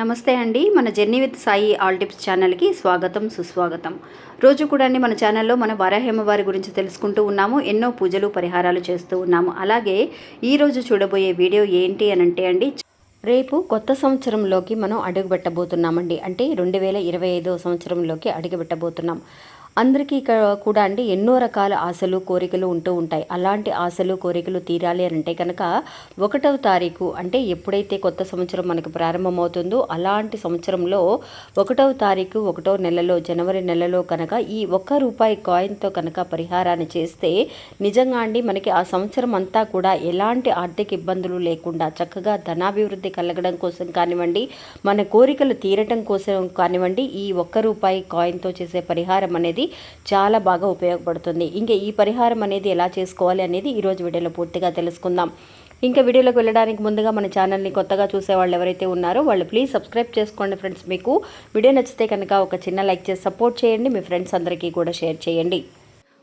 నమస్తే అండి. మన journey with Sai all tips ఛానల్కి స్వాగతం సుస్వాగతం. రోజు కూడా అండి మన ఛానల్లో మన వారాహేమవారి గురించి తెలుసుకుంటూ ఉన్నాము ఎన్నో పూజలు పరిహారాలు చేస్తూ ఉన్నాము. అలాగే ఈరోజు చూడబోయే వీడియో ఏంటి అని అంటే అండి రేపు కొత్త సంవత్సరంలోకి మనం అడుగుపెట్టబోతున్నామండి. అంటే రెండు వేల ఇరవై ఐదో సంవత్సరంలోకి అడుగుపెట్టబోతున్నాం. అందరికీ కూడా అండి ఎన్నో రకాల ఆశలు కోరికలు ఉంటూ ఉంటాయి. అలాంటి ఆశలు కోరికలు తీరాలి అని అంటే కనుక ఒకటవ తారీఖు అంటే ఎప్పుడైతే కొత్త సంవత్సరం మనకు ప్రారంభమవుతుందో అలాంటి సంవత్సరంలో ఒకటవ తారీఖు ఒకటో నెలలో జనవరి నెలలో కనుక ఈ ఒక్క రూపాయి కాయిన్తో కనుక పరిహారాన్ని చేస్తే నిజంగా అండి మనకి ఆ సంవత్సరం అంతా కూడా ఎలాంటి ఆర్థిక ఇబ్బందులు లేకుండా చక్కగా ధనాభివృద్ధి కలగడం కోసం కానివ్వండి మన కోరికలు తీరటం కోసం కానివ్వండి ఈ ఒక్క రూపాయి కాయిన్తో చేసే పరిహారం అనేది చాలా బాగా ఉపయోగపడుతుంది. ఇంకా ఈ పరిహారం అనేది ఎలా చేసుకోవాలి అనేది ఈరోజు వీడియోలో పూర్తిగా తెలుసుకుందాం. ఇంకా వీడియోలోకి వెళ్ళడానికి ముందుగా మన ఛానల్ని కొత్తగా చూసే వాళ్ళు ఎవరైతే ఉన్నారో వాళ్ళు ప్లీజ్ సబ్స్క్రైబ్ చేసుకోండి ఫ్రెండ్స్. మీకు వీడియో నచ్చితే కనుక ఒక చిన్న లైక్ చేసి సపోర్ట్ చేయండి. మీ ఫ్రెండ్స్ అందరికీ కూడా షేర్ చేయండి.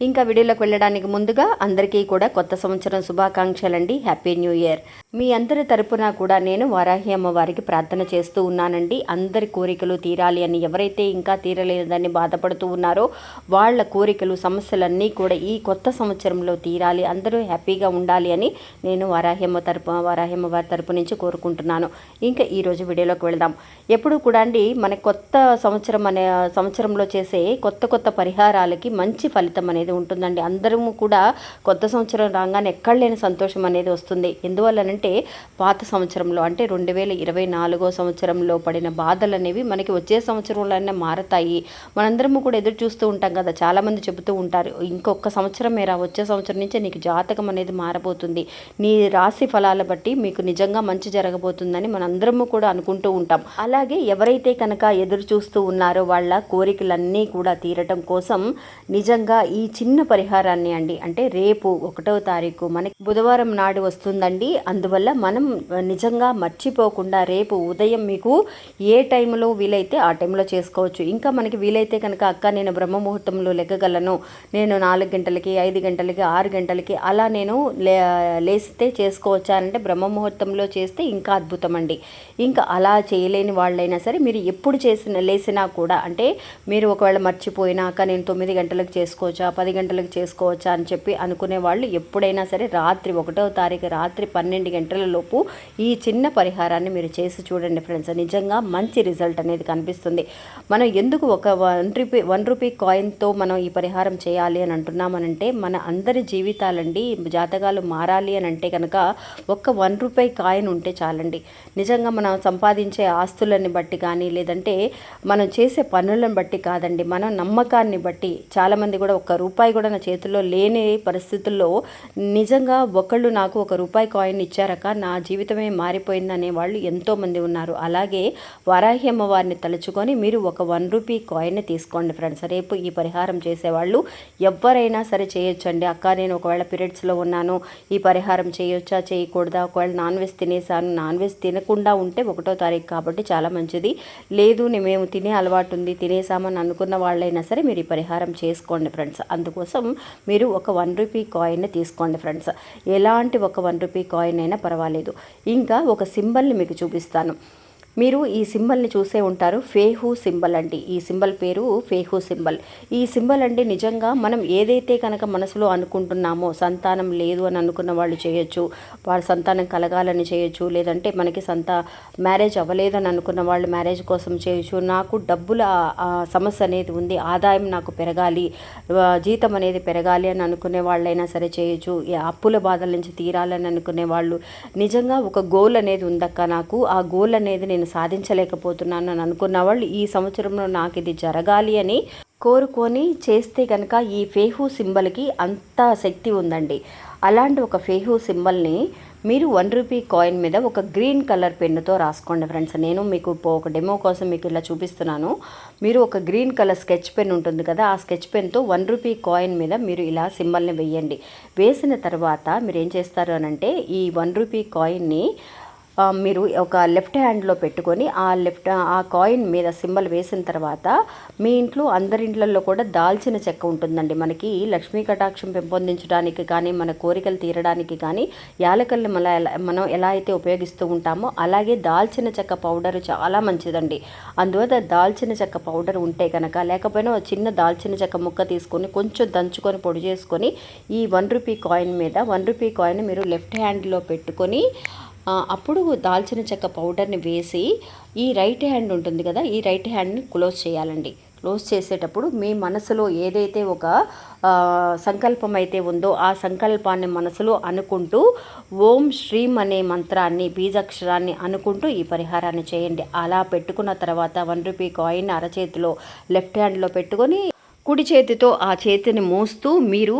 ఇంకా వీడియోలోకి వెళ్ళడానికి ముందుగా అందరికీ కూడా కొత్త సంవత్సరం శుభాకాంక్షలండి. హ్యాపీ న్యూ ఇయర్ మీ అందరి తరపున కూడా నేను వారాహి అమ్మవారికి ప్రార్థన చేస్తూ ఉన్నానండి. అందరి కోరికలు తీరాలి అని ఎవరైతే ఇంకా తీరలేదని బాధపడుతూ ఉన్నారో వాళ్ళ కోరికలు సమస్యలన్నీ కూడా ఈ కొత్త సంవత్సరంలో తీరాలి అందరూ హ్యాపీగా ఉండాలి అని నేను వారాహి అమ్మ తరపు వరాహిమ్మ వారి తరపు నుంచి కోరుకుంటున్నాను. ఇంకా ఈరోజు వీడియోలోకి వెళదాం. ఎప్పుడు కూడా అండి మన కొత్త సంవత్సరం అనే సంవత్సరంలో చేసే కొత్త కొత్త పరిహారాలకి మంచి ఫలితం అనేది ఉంటుందండి. అందరము కూడా కొత్త సంవత్సరం రాగానే ఎక్కడ లేని సంతోషం అనేది వస్తుంది. ఎందువల్లనంటే అంటే పాత సంవత్సరంలో అంటే రెండు వేల ఇరవై నాలుగో సంవత్సరంలో పడిన బాధలు అనేవి మనకి వచ్చే సంవత్సరంలోనే మారతాయి. మనందరము కూడా ఎదురు చూస్తూ ఉంటాం కదా చాలామంది చెబుతూ ఉంటారు ఇంకొక సంవత్సరం మేరా వచ్చే సంవత్సరం నుంచే నీకు జాతకం అనేది మారబోతుంది. నీ రాశి ఫలాల బట్టి మీకు నిజంగా మంచి జరగబోతుందని మనందరము కూడా అనుకుంటూ ఉంటాం. అలాగే ఎవరైతే కనుక ఎదురు చూస్తూ ఉన్నారో వాళ్ళ కోరికలన్నీ కూడా తీరటం కోసం నిజంగా ఈ చిన్న పరిహారాన్ని అండి అంటే రేపు ఒకటవ తారీఖు మనకి బుధవారం నాడు వస్తుందండి. అందువల్ల మనం నిజంగా మర్చిపోకుండా రేపు ఉదయం మీకు ఏ టైంలో వీలైతే ఆ టైంలో చేసుకోవచ్చు. ఇంకా మనకి వీలైతే కనుక అక్క నేను బ్రహ్మ ముహూర్తంలో లెగ్గగలను. నేను నాలుగు గంటలకి ఐదు గంటలకి ఆరు గంటలకి అలా నేను లే లేస్తే చేసుకోవచ్చా అంటే బ్రహ్మ ముహూర్తంలో చేస్తే ఇంకా అద్భుతం అండి ఇంకా అలా చేయలేని వాళ్ళైనా సరే మీరు ఎప్పుడు చేసిన లేసినా కూడా అంటే మీరు ఒకవేళ మర్చిపోయినాక నేను తొమ్మిది గంటలకు చేసుకోవచ్చా పది గంటలకు చేసుకోవచ్చా అని చెప్పి అనుకునే వాళ్ళు ఎప్పుడైనా సరే రాత్రి ఒకటో తారీఖు రాత్రి పన్నెండు గంటల లోపు ఈ చిన్న పరిహారాన్ని మీరు చేసి చూడండి ఫ్రెండ్స్. నిజంగా మంచి రిజల్ట్ అనేది కనిపిస్తుంది. మనం ఎందుకు ఒక వన్ రూపీ వన్ రూపీ కాయిన్తో మనం ఈ పరిహారం చేయాలి అని అంటున్నామనంటే మన అందరి జీవితాలండి జాతకాలు మారాలి అని అంటే కనుక ఒక్క వన్ రూపాయి కాయిన్ ఉంటే చాలండి. నిజంగా మనం సంపాదించే ఆస్తులని బట్టి కానీ లేదంటే మనం చేసే పనులను బట్టి కాదండి మన నమ్మకాన్ని బట్టి. చాలామంది కూడా ఒక్క రూపాయి కూడా నా చేతిలో లేని పరిస్థితుల్లో నిజంగా ఒకళ్ళు నాకు ఒక రూపాయి కాయిన్ ఇచ్చారు ఇచ్చారక నా జీవితమే మారిపోయిందనే వాళ్ళు ఎంతోమంది ఉన్నారు. అలాగే వారాహ్యమ్మ అమ్మవారిని తలుచుకొని మీరు ఒక వన్ రూపీ కాయిన్ తీసుకోండి ఫ్రెండ్స్. రేపు ఈ పరిహారం చేసేవాళ్ళు ఎవరైనా సరే చేయొచ్చండి. అక్క నేను ఒకవేళ పీరియడ్స్లో ఉన్నాను ఈ పరిహారం చేయొచ్చా చేయకూడదా? ఒకవేళ నాన్ వెజ్ తినేసాను నాన్ వెజ్ తినకుండా ఉంటే ఒకటో తారీఖు కాబట్టి చాలా మంచిది. లేదు మేము తినే అలవాటు ఉంది తినేసామని అనుకున్న వాళ్ళైనా సరే మీరు ఈ పరిహారం చేసుకోండి ఫ్రెండ్స్. అందుకోసం మీరు ఒక వన్ రూపీ కాయిన్ తీసుకోండి ఫ్రెండ్స్. ఎలాంటి ఒక వన్ రూపీ కాయిన్ అయినా పర్వాలేదు. ఇంకా ఒక సింబల్ని మీకు చూపిస్తాను. మీరు ఈ సింబల్ని చూసే ఉంటారు. ఫేహు సింబల్ అండి. ఈ సింబల్ పేరు ఫేహు సింబల్. ఈ సింబల్ అండి నిజంగా మనం ఏదైతే కనుక మనసులో అనుకుంటున్నామో సంతానం లేదు అని అనుకున్న వాళ్ళు చేయొచ్చు వాళ్ళ సంతానం కలగాలని చేయొచ్చు లేదంటే మనకి సంత మ్యారేజ్ అవ్వలేదని అనుకున్న వాళ్ళు మ్యారేజ్ కోసం చేయొచ్చు. నాకు డబ్బుల సమస్య అనేది ఉంది. ఆదాయం నాకు పెరగాలి. జీతం అనేది పెరగాలి అని అనుకునే వాళ్ళైనా సరే చేయొచ్చు. అప్పుల బాధల నుంచి తీరాలని అనుకునే వాళ్ళు. నిజంగా ఒక గోల్ అనేది ఉందక్క నాకు. ఆ గోల్ అనేది నేను సాధించలేకపోతున్నాను అని అనుకున్న వాళ్ళు ఈ సంవత్సరంలో నాకు ఇది జరగాలి అని కోరుకొని చేస్తే కనుక ఈ ఫేహు సింబల్కి అంత శక్తి ఉందండి. అలాంటి ఒక ఫేహు సింబల్ని మీరు వన్ రూపీ కాయిన్ మీద ఒక గ్రీన్ కలర్ పెన్నుతో రాసుకోండి ఫ్రెండ్స్. నేను మీకు ఇప్పుడు ఒక డెమో కోసం మీకు ఇలా చూపిస్తున్నాను. మీరు ఒక గ్రీన్ కలర్ స్కెచ్ పెన్ ఉంటుంది కదా ఆ స్కెచ్ పెన్తో వన్ రూపీ కాయిన్ మీద మీరు ఇలా సింబల్ని వేయండి. వేసిన తర్వాత మీరు ఏం చేస్తారు అనంటే ఈ వన్ రూపీ కాయిన్ని మీరు ఒక లెఫ్ట్ హ్యాండ్లో పెట్టుకొని ఆ లెఫ్ట్ ఆ కాయిన్ మీద సింబల్ వేసిన తర్వాత మీ ఇంట్లో అందరి ఇంట్లలో కూడా దాల్చిన చెక్క ఉంటుందండి. మనకి లక్ష్మీ కటాక్షం పెంపొందించడానికి కానీ మన కోరికలు తీరడానికి కానీ యాలకల్ని మన ఎలా- మనం ఎలా అయితే ఉపయోగిస్తూ ఉంటామో అలాగే దాల్చిన చెక్క పౌడర్ చాలా మంచిదండి. అందువల్ల దాల్చిన చెక్క పౌడర్ ఉంటే కనుక లేకపోయినా చిన్న దాల్చిన చెక్క ముక్క తీసుకొని కొంచెం దంచుకొని పొడి చేసుకొని ఈ వన్ రూపీ కాయిన్ మీద వన్ రూపీ కాయిన్ మీరు లెఫ్ట్ హ్యాండ్లో పెట్టుకొని అప్పుడు దాల్చిన చెక్క పౌడర్ని వేసి ఈ రైట్ హ్యాండ్ ఉంటుంది కదా ఈ రైట్ హ్యాండ్ని క్లోజ్ చేయాలండి. క్లోజ్ చేసేటప్పుడు మీ మనసులో ఏదైతే ఒక సంకల్పం అయితే ఉందో ఆ సంకల్పాన్ని మనసులో అనుకుంటూ ఓం శ్రీం అనే మంత్రాన్ని బీజాక్షరాన్ని అనుకుంటూ ఈ పరిహారాన్ని చేయండి. అలా పెట్టుకున్న తర్వాత వన్ రూపీ కాయిన్ అరచేతిలో లెఫ్ట్ హ్యాండ్లో పెట్టుకొని కుడి చేతితో ఆ చేతిని మోస్తూ మీరు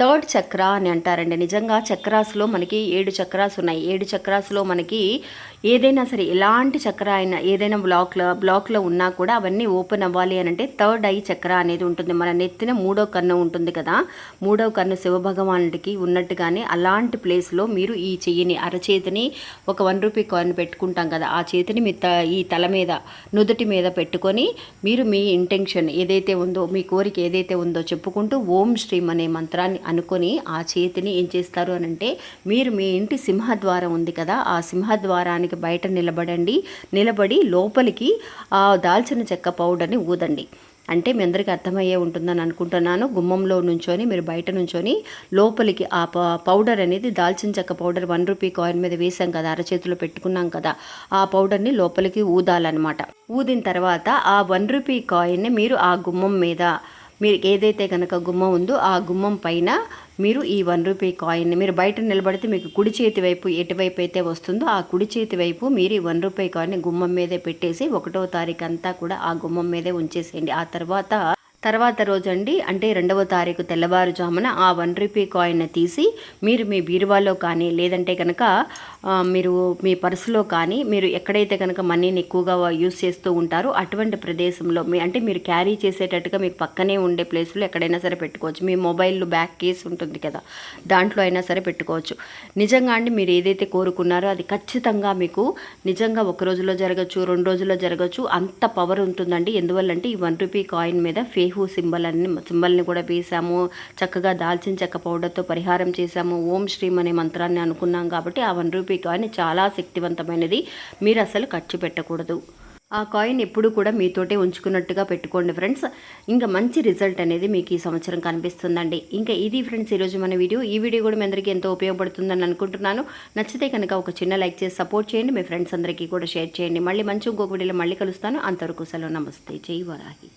థర్డ్ చక్ర అని అంటారండి. నిజంగా చక్రాస్లో మనకి ఏడు చక్రాస్ ఉన్నాయి ఏడు చక్రాస్లో మనకి ఏదైనా సరే ఎలాంటి చక్ర అయినా ఏదైనా బ్లాక్లో బ్లాక్లో ఉన్నా కూడా అవన్నీ ఓపెన్ అవ్వాలి అని అంటే థర్డ్ ఐ చక్ర అనేది ఉంటుంది. మన నెత్తిన మూడో కన్ను ఉంటుంది కదా. మూడో కన్ను శివభగవానుడికి ఉన్నట్టుగానే అలాంటి ప్లేస్లో మీరు ఈ చెయ్యిని అరచేతిని ఒక వన్ రూపీ కాయిన్ పెట్టుకుంటాం కదా. ఆ చేతిని మీ త ఈ తల మీద నుదుటి మీద పెట్టుకొని మీరు మీ ఇంటెన్షన్ ఏదైతే ఉందో మీ కోరిక ఏదైతే ఉందో చెప్పుకుంటూ ఓం శ్రీం అనే మంత్రాన్ని అనుకొని ఆ చేతిని ఏం చేస్తారు అని అంటే మీరు మీ ఇంటి సింహద్వారం ఉంది కదా. ఆ సింహద్వారానికి బయట నిలబడండి. నిలబడి లోపలికి ఆ దాల్చిన చెక్క పౌడర్ని ఊదండి. అంటే మీ అందరికీ అర్థమయ్యే ఉంటుందని అనుకుంటున్నాను. గుమ్మంలో నుంచొని మీరు బయట నుంచొని లోపలికి ఆ పౌడర్ అనేది దాల్చిన చెక్క పౌడర్ వన్ రూపీ కాయిన్ మీద వేసాం కదా అరచేతిలో పెట్టుకున్నాం కదా ఆ పౌడర్ని లోపలికి ఊదాలన్నమాట. ఊదిన తర్వాత ఆ వన్ రూపీ కాయిన్ని మీరు ఆ గుమ్మం మీద మీరు ఏదైతే కనుక గుమ్మం ఉందో ఆ గుమ్మం పైన మీరు ఈ వన్ రూపీ కాయిన్ని మీరు బయట నిలబడితే మీకు కుడి చేతి వైపు ఎటువైపు అయితే వస్తుందో ఆ కుడి చేతి వైపు మీరు ఈ వన్ రూపాయి కాయిన్ని గుమ్మం మీదే పెట్టేసి ఒకటో తారీఖు అంతా కూడా ఆ గుమ్మం మీదే ఉంచేసేయండి. ఆ తర్వాత తర్వాత రోజండి అంటే రెండవ తారీఖు తెల్లవారుజామున ఆ వన్ రూపీ కాయిన్ తీసి మీరు మీ బీరువాలో కానీ లేదంటే కనుక మీరు మీ పర్సులో కానీ మీరు ఎక్కడైతే కనుక మనీని ఎక్కువగా యూస్ చేస్తూ ఉంటారో అటువంటి ప్రదేశంలో మీ అంటే మీరు క్యారీ చేసేటట్టుగా మీకు పక్కనే ఉండే ప్లేస్లో ఎక్కడైనా సరే పెట్టుకోవచ్చు. మీ మొబైల్ బ్యాక్ కేస్ ఉంటుంది కదా దాంట్లో అయినా సరే పెట్టుకోవచ్చు. నిజంగా అండి మీరు ఏదైతే కోరుకున్నారో అది ఖచ్చితంగా మీకు నిజంగా ఒక రోజులో జరగచ్చు రెండు రోజుల్లో జరగచ్చు అంత పవర్ ఉంటుందండి. ఎందువల్లంటే ఈ వన్ రూపీ కాయిన్ మీద ఫేహు సింబల్ అన్ని సింబల్ని కూడా వేసాము చక్కగా దాల్చిన చెక్క పౌడర్తో పరిహారం చేశాము. ఓం శ్రీం అనే మంత్రాన్ని అనుకున్నాం కాబట్టి ఆ వన్ రూపీ కాయిన్ చాలా శక్తివంతమైనది. మీరు అసలు ఖర్చు పెట్టకూడదు. ఆ కాయిన్ ఎప్పుడు కూడా మీతోటే ఉంచుకున్నట్టుగా పెట్టుకోండి ఫ్రెండ్స్. ఇంకా మంచి రిజల్ట్ అనేది మీకు ఈ సంవత్సరం కనిపిస్తుందండి. ఇంకా ఇది ఫ్రెండ్స్ ఈరోజు మన వీడియో. ఈ వీడియో కూడా మీ అందరికీ ఎంతో ఉపయోగపడుతుందని అనుకుంటున్నాను. నచ్చితే కనుక ఒక చిన్న లైక్ చేసి సపోర్ట్ చేయండి. మీ ఫ్రెండ్స్ అందరికీ కూడా షేర్ చేయండి. మళ్ళీ మంచి ఇంకొక వీడియోలో మళ్ళీ కలుస్తాను. అంతవరకు సెలవు. నమస్తే. జై వరాహి.